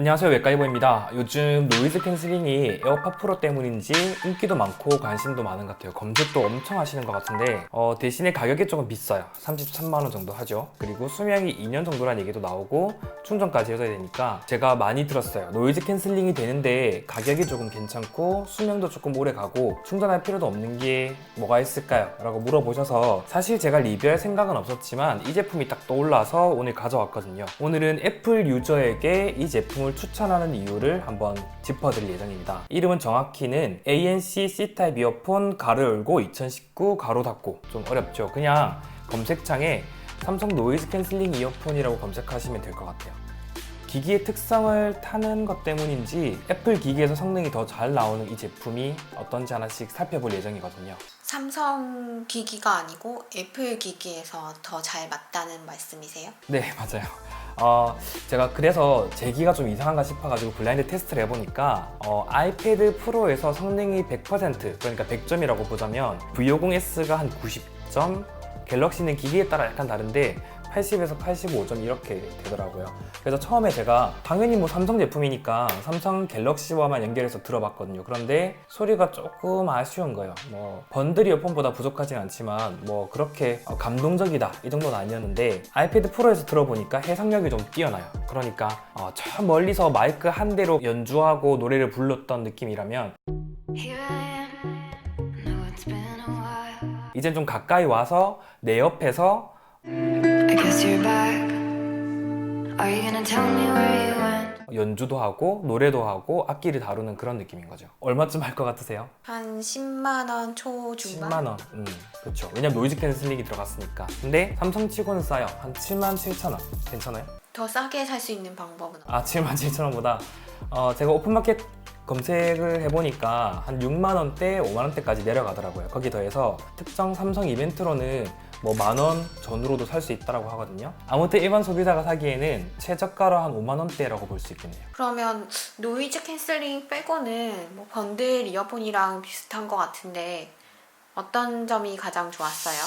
안녕하세요 외과이보입니다. 요즘 노이즈 캔슬링이 에어팟 프로 때문인지 인기도 많고 관심도 많은 것 같아요. 검색도 엄청 하시는 것 같은데 어, 대신에 가격이 조금 비싸요. 33만 원 정도 하죠. 그리고 수명이 2년 정도란 얘기도 나오고 충전까지 해줘야 되니까 제가 많이 들었어요. 노이즈 캔슬링이 되는데 가격이 조금 괜찮고 수명도 조금 오래 가고 충전할 필요도 없는 게 뭐가 있을까요? 라고 물어보셔서 사실 제가 리뷰할 생각은 없었지만 이 제품이 딱 떠올라서 오늘 가져왔거든요. 오늘은 애플 유저에게 이 제품을 추천하는 이유를 한번 짚어드릴 예정입니다. 이름은 정확히는 ANC C타입 이어폰 가로 열고 2019 가로 닫고 좀 어렵죠. 그냥 검색창에 삼성 노이즈 캔슬링 이어폰이라고 검색하시면 될 것 같아요. 기기의 특성을 타는 것 때문인지 애플 기기에서 성능이 더 잘 나오는 이 제품이 어떤지 하나씩 살펴볼 예정이거든요. 삼성 기기가 아니고 애플 기기에서 더 잘 맞다는 말씀이세요? 네, 맞아요. 어, 제가 그래서 제기가 좀 이상한가 싶어가지고 블라인드 테스트를 해보니까 어, 아이패드 프로에서 성능이 100% 그러니까 100점이라고 보자면 V50S가 한 90점, 갤럭시는 기기에 따라 약간 다른데 80에서 85점 이렇게 되더라고요. 그래서 처음에 제가 당연히 뭐 삼성 제품이니까 삼성 갤럭시와만 연결해서 들어봤거든요. 그런데 소리가 조금 아쉬운 거예요. 뭐 번들 이어폰보다 부족하진 않지만 뭐 그렇게 어, 감동적이다 이 정도는 아니었는데 아이패드 프로에서 들어보니까 해상력이 좀 뛰어나요. 그러니까 어, 저 멀리서 마이크 한 대로 연주하고 노래를 불렀던 느낌이라면. 이젠 좀 가까이 와서 내 옆에서 연주도 하고 노래도 하고 악기를 다루는 그런 느낌인 거죠. 얼마쯤 할 것 같으세요? 한 10만 원 초중반? 10만 원. 음, 그렇죠. 왜냐면 노이즈 캔슬링이 들어갔으니까. 근데 삼성 치고는 싸요. 한 7만 7천 원. 괜찮아요? 더 싸게 살 수 있는 방법은 아, 7만 7천 원보다 어, 제가 오픈마켓 검색을 해보니까 한 6만 원대, 5만 원대까지 내려가더라고요. 거기 더해서 특정 삼성 이벤트로는 뭐 만 원 전후로도 살 수 있다고 하거든요. 아무튼 일반 소비자가 사기에는 최저가로 한 5만 원대라고 볼 수 있겠네요. 그러면 노이즈 캔슬링 빼고는 뭐 번들 이어폰이랑 비슷한 것 같은데 어떤 점이 가장 좋았어요?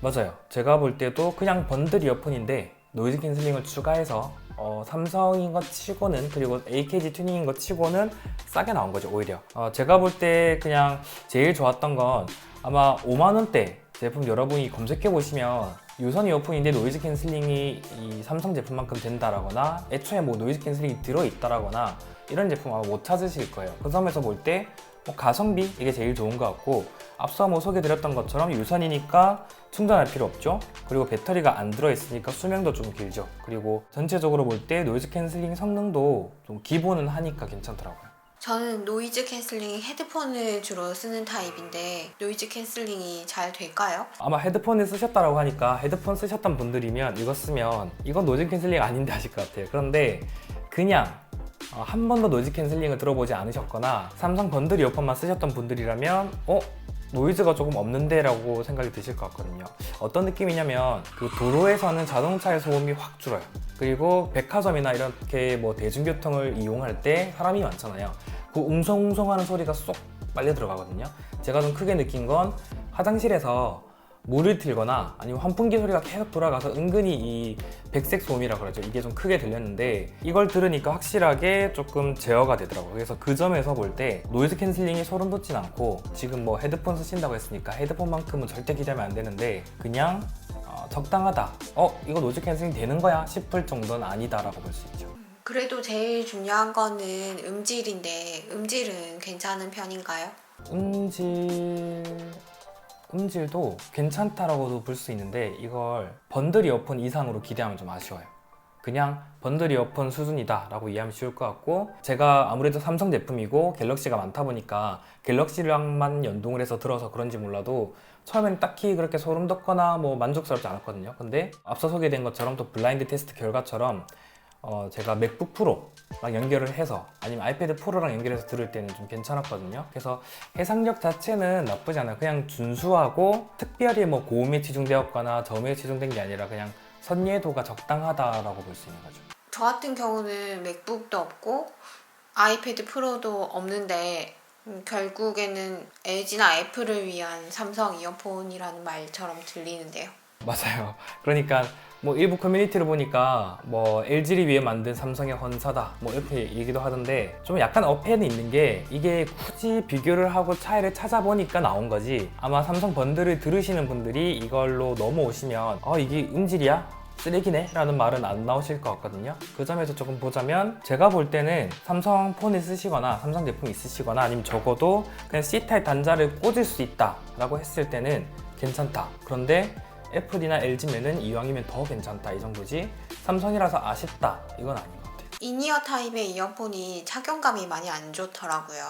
맞아요. 제가 볼 때도 그냥 번들 이어폰인데 노이즈 캔슬링을 추가해서 어, 삼성인 것 치고는 그리고 AKG 튜닝인 것 치고는 싸게 나온 거죠 오히려. 어, 제가 볼 때 그냥 제일 좋았던 건 아마 5만 원대 제품 여러분이 검색해 보시면 유선 이어폰인데 노이즈 캔슬링이 이 삼성 제품만큼 된다라거나 애초에 뭐 노이즈 캔슬링이 들어 있다라거나 이런 제품 아마 못 찾으실 거예요. 그 점에서 볼 때 뭐 가성비 이게 제일 좋은 것 같고 앞서 뭐 소개드렸던 것처럼 유선이니까 충전할 필요 없죠. 그리고 배터리가 안 들어있으니까 수명도 좀 길죠. 그리고 전체적으로 볼 때 노이즈 캔슬링 성능도 좀 기본은 하니까 괜찮더라고요. 저는 노이즈 캔슬링 헤드폰을 주로 쓰는 타입인데 노이즈 캔슬링이 잘 될까요? 아마 헤드폰을 쓰셨다라고 하니까 헤드폰 쓰셨던 분들이면 이거 쓰면 이건 노이즈 캔슬링 아닌데 하실 것 같아요. 그런데 그냥 어, 한 번도 노이즈 캔슬링을 들어보지 않으셨거나 삼성 번들 이어폰만 쓰셨던 분들이라면 어? 노이즈가 조금 없는데 라고 생각이 드실 것 같거든요. 어떤 느낌이냐면 그 도로에서는 자동차의 소음이 확 줄어요. 그리고 백화점이나 이렇게 뭐 대중교통을 이용할 때 사람이 많잖아요. 그 웅성웅성하는 소리가 쏙 빨려 들어가거든요. 제가 좀 크게 느낀 건 화장실에서 물을 틀거나 아니면 환풍기 소리가 계속 돌아가서 은근히 이 백색 소음이라 그러죠. 이게 좀 크게 들렸는데 이걸 들으니까 확실하게 조금 제어가 되더라고요. 그래서 그 점에서 볼 때 노이즈 캔슬링이 소름 돋진 않고 지금 뭐 헤드폰 쓰신다고 했으니까 헤드폰만큼은 절대 기대하면 안 되는데 그냥 어, 적당하다. 어 이거 노이즈 캔슬링 되는 거야 싶을 정도는 아니다라고 볼 수 있죠. 그래도 제일 중요한 거는 음질인데 음질은 괜찮은 편인가요? 음질 음질도 괜찮다라고도 볼 수 있는데 이걸 번들 이어폰 이상으로 기대하면 좀 아쉬워요. 그냥 번들 이어폰 수준이다 라고 이해하면 쉬울 것 같고 제가 아무래도 삼성 제품이고 갤럭시가 많다 보니까 갤럭시랑만 연동을 해서 들어서 그런지 몰라도 처음에는 딱히 그렇게 소름 돋거나 뭐 만족스럽지 않았거든요. 근데 앞서 소개된 것처럼 또 블라인드 테스트 결과처럼 어, 제가 맥북 프로랑 연결을 해서 아니면 아이패드 프로랑 연결해서 들을 때는 좀 괜찮았거든요. 그래서 해상력 자체는 나쁘지 않아요. 그냥 준수하고 특별히 뭐 고음에 치중되었거나 저음에 치중된 게 아니라 그냥 선예도가 적당하다라고 볼 수 있는 거죠. 저 같은 경우는 맥북도 없고 아이패드 프로도 없는데 음, 결국에는 LG나 애플을 위한 삼성 이어폰이라는 말처럼 들리는데요. 맞아요. 그러니까 뭐 일부 커뮤니티를 보니까 뭐 LG를 위해 만든 삼성의 헌사다 뭐 이렇게 얘기도 하던데 좀 약간 어폐는 있는 게 이게 굳이 비교를 하고 차이를 찾아보니까 나온 거지 아마 삼성 번들을 들으시는 분들이 이걸로 넘어오시면 어 이게 음질이야? 쓰레기네? 라는 말은 안 나오실 것 같거든요 그 점에서 조금 보자면 제가 볼 때는 삼성 폰을 쓰시거나 삼성 제품 있으시거나 아니면 적어도 그냥 C타입 단자를 꽂을 수 있다 라고 했을 때는 괜찮다 그런데 애플이나 LG면은 이왕이면 더 괜찮다 이 정도지? 삼성이라서 아쉽다 이건 아닌 것 같아요 인이어 타입의 이어폰이 착용감이 많이 안 좋더라고요.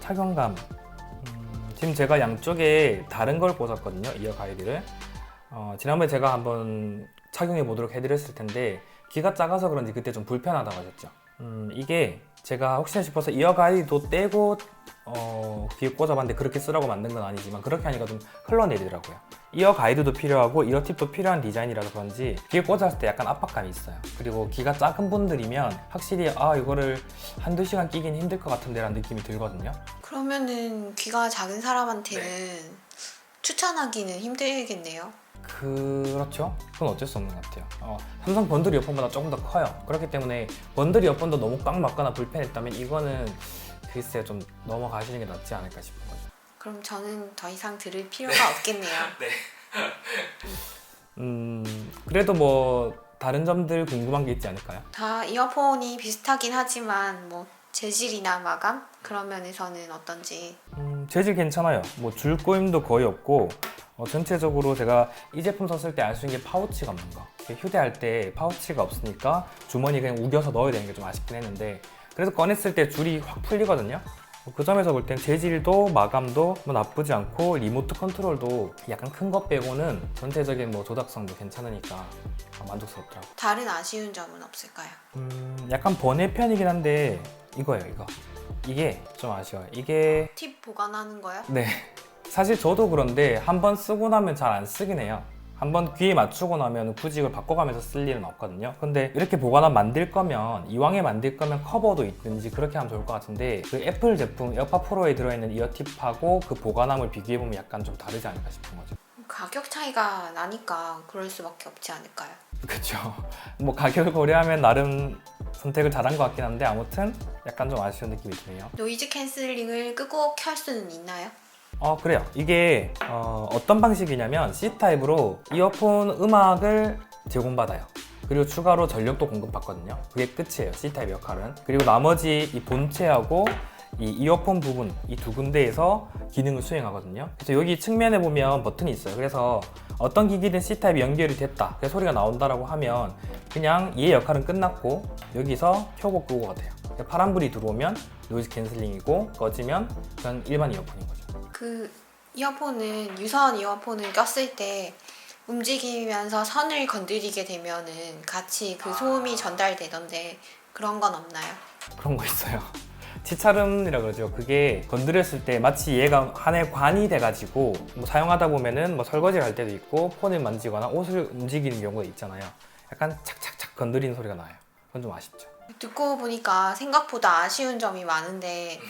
착용감. 음, 지금 제가 양쪽에 다른 걸 꽂았거든요 이어 가이드를. 어, 지난번에 제가 한번 착용해 보도록 해드렸을 텐데 귀가 작아서 그런지 그때 좀 불편하다고 하셨죠. 음, 이게 제가 혹시나 싶어서 이어 가이드도 떼고 어, 귀에 꽂아봤는데 그렇게 쓰라고 만든 건 아니지만 그렇게 하니까 좀 흘러내리더라고요 이어 가이드도 필요하고 이어 팁도 필요한 디자인이라서 그런지 귀에 꽂았을 때 약간 압박감이 있어요 그리고 귀가 작은 분들이면 확실히 아 이거를 한두 시간 끼긴 힘들 것 같은데 라는 느낌이 들거든요 그러면은 귀가 작은 사람한테는 추천하기는 힘들겠네요. 그렇죠. 그건 어쩔 수 없는 것 같아요. 어, 삼성 번들 이어폰보다 조금 더 커요. 그렇기 때문에 번들 이어폰도 너무 꽉 막거나 불편했다면 이거는 글쎄요 좀 넘어가시는 게 낫지 않을까 싶은 거죠. 그럼 저는 더 이상 들을 필요가 없겠네요. 음 그래도 뭐 다른 점들 궁금한 게 있지 않을까요? 다 이어폰이 비슷하긴 하지만 뭐 재질이나 마감 그런 면에서는 어떤지 음, 재질 괜찮아요. 뭐 줄 꼬임도 거의 없고 어, 전체적으로 제가 이 제품 썼을 때 알 수 있는 게 파우치가 없는 거. 휴대할 때 파우치가 없으니까 주머니 그냥 우겨서 넣어야 되는 게 좀 아쉽긴 했는데 그래서 꺼냈을 때 줄이 확 풀리거든요. 어, 그 점에서 볼 땐 재질도 마감도 뭐 나쁘지 않고 리모트 컨트롤도 약간 큰 것 빼고는 전체적인 뭐 조작성도 괜찮으니까 어, 만족스럽더라고요. 다른 아쉬운 점은 없을까요? 음, 약간 번외 편이긴 한데 이거예요, 이거. 이게 좀 아쉬워요. 이게 팁 보관하는 거요? 네. 사실 저도 그런데 한 번 쓰고 나면 잘 안 쓰긴 해요. 한번 귀에 맞추고 나면 굳이 이걸 바꿔가면서 쓸 일은 없거든요. 근데 이렇게 보관함 만들 거면 이왕에 만들 거면 커버도 있든지 그렇게 하면 좋을 것 같은데 그 애플 제품 에어팟 프로에 들어있는 이어팁하고 그 보관함을 비교해 보면 약간 좀 다르지 않을까 싶은 거죠. 가격 차이가 나니까 그럴 수밖에 없지 않을까요? 그렇죠. 뭐 가격을 고려하면 나름 선택을 잘한 것 같긴 한데 아무튼 약간 좀 아쉬운 느낌이 드네요. 노이즈 캔슬링을 끄고 켤 수는 있나요? 어 그래요. 이게 어, 떤 방식이냐면 C타입으로 이어폰 음악을 제공받아요. 그리고 추가로 전력도 공급받거든요. 그게 끝이에요 C타입 역할은. 그리고 나머지 이 본체하고 이 이어폰 부분 이 두 군데에서 기능을 수행하거든요. 그래서 여기 측면에 보면 버튼이 있어요. 그래서 어떤 기기든 C타입이 연결이 됐다. 그래서 소리가 나온다라고 하면 그냥 얘 역할은 끝났고 여기서 켜고 끄고가 돼요. 파란불이 들어오면 노이즈 캔슬링이고 꺼지면 그냥 일반 이어폰인 거죠 그 이어폰은 유선 이어폰을 꼈을 때 움직이면서 선을 건드리게 되면은 같이 그 소음이 전달되던데 그런 건 없나요? 그런 거 있어요. 치차름이라 그러죠. 그게 건드렸을 때 마치 얘가 하나의 관이 돼가지고 뭐 사용하다 보면은 뭐 설거지를 할 때도 있고 폰을 만지거나 옷을 움직이는 경우가 있잖아요. 약간 착착착 건드리는 소리가 나요. 그건 좀 아쉽죠. 듣고 보니까 생각보다 아쉬운 점이 많은데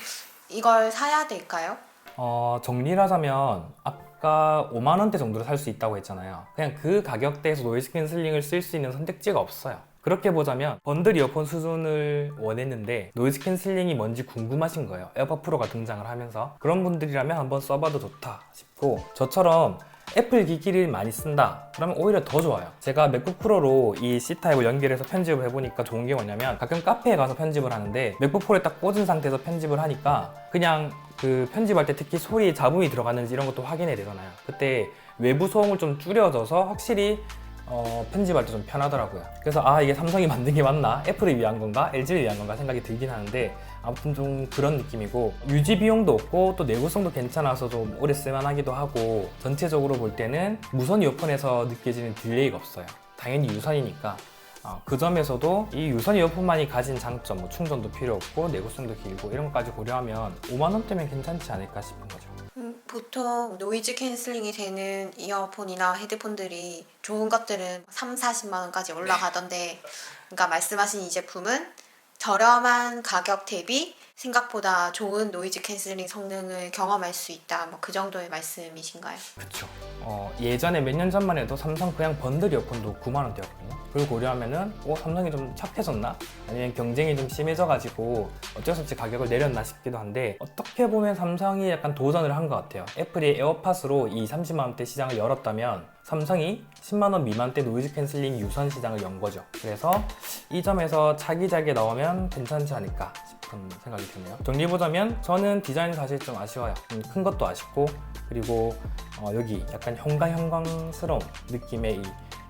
이걸 사야 될까요? 어, 정리를 하자면 아까 5만 원대 정도로 살 수 있다고 했잖아요. 그냥 그 가격대에서 노이즈 캔슬링을 쓸 수 있는 선택지가 없어요. 그렇게 보자면 번들 이어폰 수준을 원했는데 노이즈 캔슬링이 뭔지 궁금하신 거예요. 에어팟 프로가 등장을 하면서 그런 분들이라면 한번 써봐도 좋다 싶고 저처럼 애플 기기를 많이 쓴다 그러면 오히려 더 좋아요 제가 맥북 프로로 이 C타입을 연결해서 편집을 해보니까 좋은 게 뭐냐면 가끔 카페에 가서 편집을 하는데 맥북 프로에 딱 꽂은 상태에서 편집을 하니까 그냥 그 편집할 때 특히 소리에 잡음이 들어가는지 이런 것도 확인해야 되잖아요 그때 외부 소음을 좀 줄여줘서 확실히 어, 편집할 때 좀 편하더라고요. 그래서 아 이게 삼성이 만든 게 맞나? 애플을 위한 건가? LG를 위한 건가? 생각이 들긴 하는데 아무튼 좀 그런 느낌이고 유지 비용도 없고 또 내구성도 괜찮아서 좀 오래 쓸만하기도 하고 전체적으로 볼 때는 무선 이어폰에서 느껴지는 딜레이가 없어요. 당연히 유선이니까 어, 그 점에서도 이 유선 이어폰만이 가진 장점, 뭐 충전도 필요 없고 내구성도 길고 이런 것까지 고려하면 5만 원대면 괜찮지 않을까 싶은 거죠. 음, 보통 노이즈 캔슬링이 되는 이어폰이나 헤드폰들이 좋은 것들은 3, 40만 원까지 올라가던데 그러니까 말씀하신 이 제품은 저렴한 가격 대비 생각보다 좋은 노이즈 캔슬링 성능을 경험할 수 있다. 뭐 그 정도의 말씀이신가요? 그쵸. 어, 예전에 몇 년 전만 해도 삼성 그냥 번들 이어폰도 9만 원대였거든요. 그걸 고려하면은 어, 삼성이 좀 착해졌나? 아니면 경쟁이 좀 심해져가지고 어쩔 수 없이 가격을 내렸나 싶기도 한데 어떻게 보면 삼성이 약간 도전을 한 것 같아요. 애플이 에어팟으로 이 30만 원대 시장을 열었다면 삼성이 10만 원 미만대 노이즈 캔슬링 유선 시장을 연 거죠. 그래서 이 점에서 차기작에 나오면 괜찮지 않을까 싶은 생각이 드네요. 정리해보자면 저는 디자인이 사실 좀 아쉬워요. 음, 큰 것도 아쉽고 그리고 어, 여기 약간 형광형광스러운 느낌의 이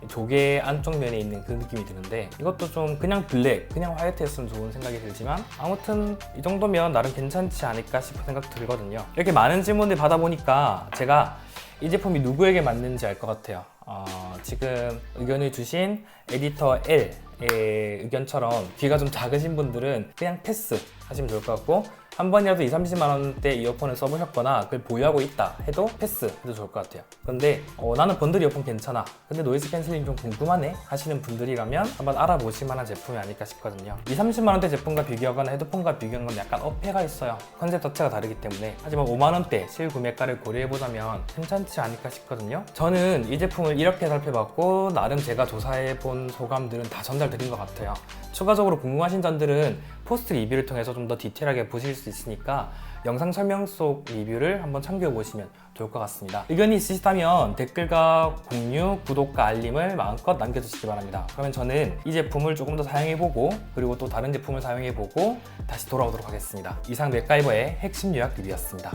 조개 안쪽 면에 있는 그 느낌이 드는데 이것도 좀 그냥 블랙, 그냥 화이트였으면 좋은 생각이 들지만 아무튼 이 정도면 나름 괜찮지 않을까 싶은 생각 들거든요. 이렇게 많은 질문을 받아보니까 제가 이 제품이 누구에게 맞는지 알 것 같아요. 어, 지금 의견을 주신 에디터 L 의 의견처럼 귀가 좀 작으신 분들은 그냥 패스 하시면 좋을 것 같고 한 번이라도 2, 30만 원대 이어폰을 써보셨거나 그걸 보유하고 있다 해도 패스 해도 좋을 것 같아요. 근데 어, 나는 번들 이어폰 괜찮아. 근데 노이즈 캔슬링 좀 궁금하네 하시는 분들이라면 한번 알아보실 만한 제품이 아닐까 싶거든요. 2, 30만 원대 제품과 비교하거나 헤드폰과 비교하는 건 약간 어폐가 있어요. 컨셉 자체가 다르기 때문에. 하지만 5만 원대 실구매가를 고려해보자면 괜찮지 않을까 싶거든요. 저는 이 제품을 이렇게 살펴봤고 나름 제가 조사해본 소감들은 다 전달드린 것 같아요. 추가적으로 궁금하신 점들은 포스트 리뷰를 통해서 좀 더 디테일하게 보실 수 있으니까 영상 설명 속 리뷰를 한번 참고해 보시면 좋을 것 같습니다. 의견이 있으시다면 댓글과 공유, 구독과 알림을 마음껏 남겨주시기 바랍니다. 그러면 저는 이 제품을 조금 더 사용해보고 그리고 또 다른 제품을 사용해보고 다시 돌아오도록 하겠습니다. 이상 맥가이버의 핵심 요약 리뷰였습니다.